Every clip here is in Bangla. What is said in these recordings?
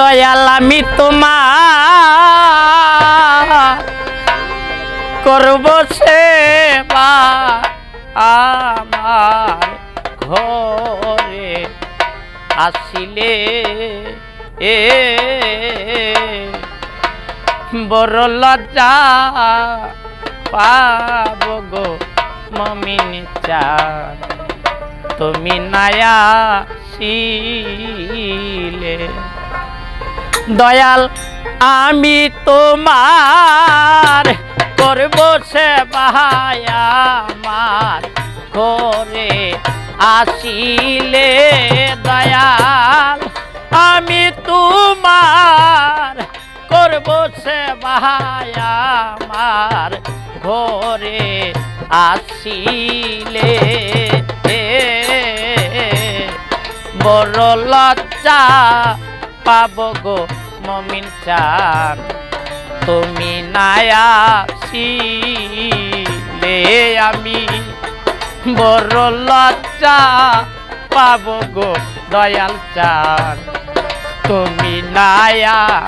দয়াল আমি তোমার আমার ঘরে আসিলে এ বড় লজ্জা পাব গো মমিন চান। তুমি নায়া শিলে দয়াল, আমি তোমার করব সেবায় আমার ঘরে আসিলে দয়াল, আমি তোমার করব সেবায় আমার ঘরে আসিলে বড় লজ্জা পাব গো মমিন চান। তুমি নায়াসিলে আমি বড় লজ্জা পাব গো দয়াল চান। তুমি নায়াসিলে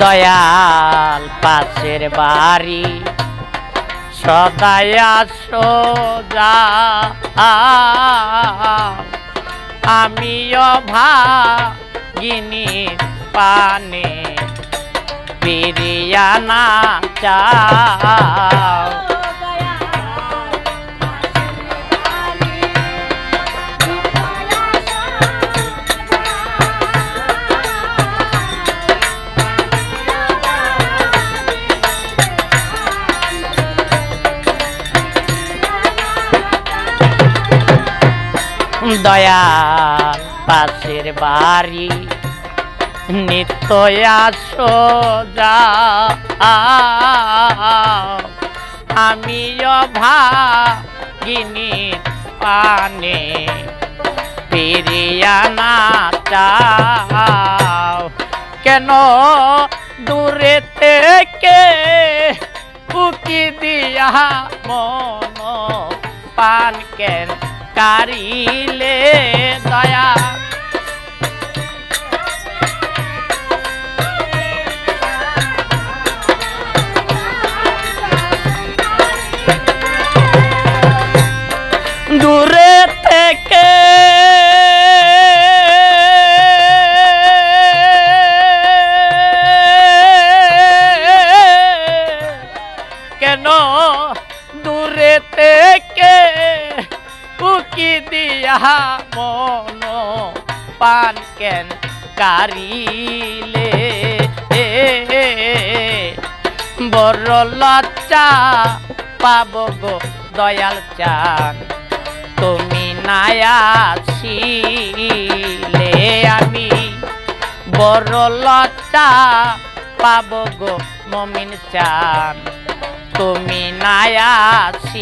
দয়াল পাশের বাড়ি। সদায় সোজা আমিও ভাগিনী পানে বিরিয়ানা চাও। দয়াল পাশের বাড়ি। নিত্যয়া সোজা আমিও ভাগিনী পানে পিরিয়ানা চাও। কেন দূরে থেকে উকি দিয়া মন পান কেন? কারিলে দয়া পান কেন কারিলে? বড় লজ্জা পাব গো দয়াল চান। তুমি নায়াসিলে আমি বড় লজ্জা পাব গো মমিন চান। তুমি নায়াসিলে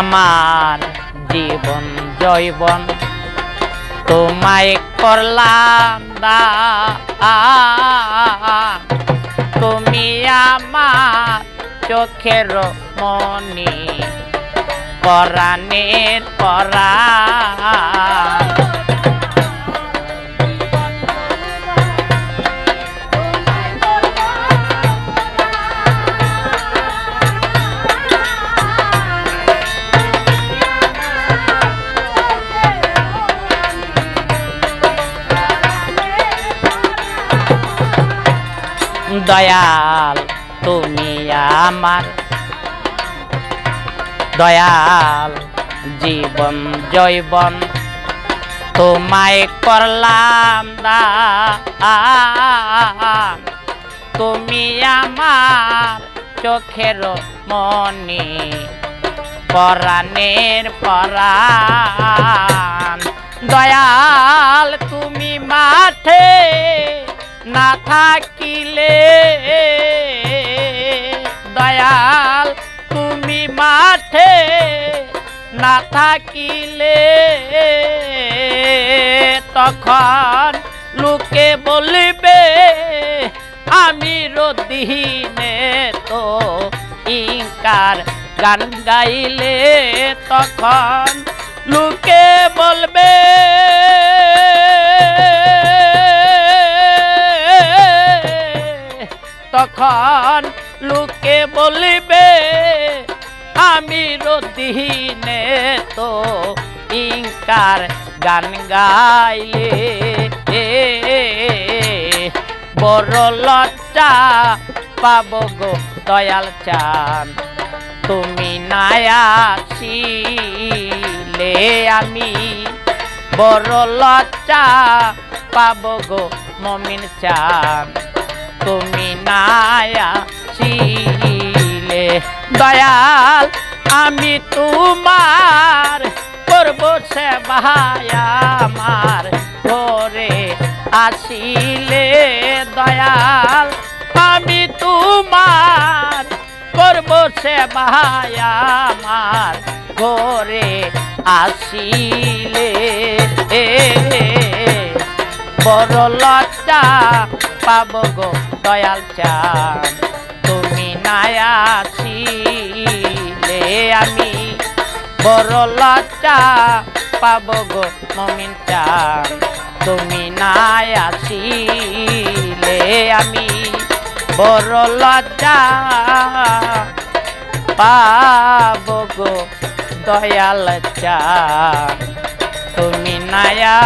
আমার জীবন জৈবন। তোমায় করলাম দা তুমি আমার চোখের মনি। পরাণের পরা দয়াল, তুমি আমার। দয়াল, জীবন জৈবন তোমায় করলাম দান তুমি আমার চোখের মনি, পরাণের পরাণ। দয়াল, তুমি মাঠে না থাকিলে দয়াল তুমি মাঠে না থাকিলে। তখন লোকে বলিবে, আমি রদিনে তো ইঙ্কার গান গাইলে। তখন লোকে বলবে তখন লোকে বলিবে, আমি রদিনে তো ইঙ্কার গান গাইলে বড় লজ্জা পাব গো দয়াল চান। তুমি নায়াছিলে আমি, বড় লজ্জা পাব গো মমিন চান। তুমি নায়া শিলে দয়াল আমি তোমার করব সেবায় আমার ঘরে আসিলে দয়াল আমি তোমার করব সেবায় আমার ঘরে আসিলে বড় লজ্জা পাব গো দয়াল চান তুমি নায়াছিলে আমি। বড় লজ্জা পাব গো মমিন চান তুমি নায়াছিলে আমি। বড় লজ্জা পাব গো দয়াল চান তুমি নায়া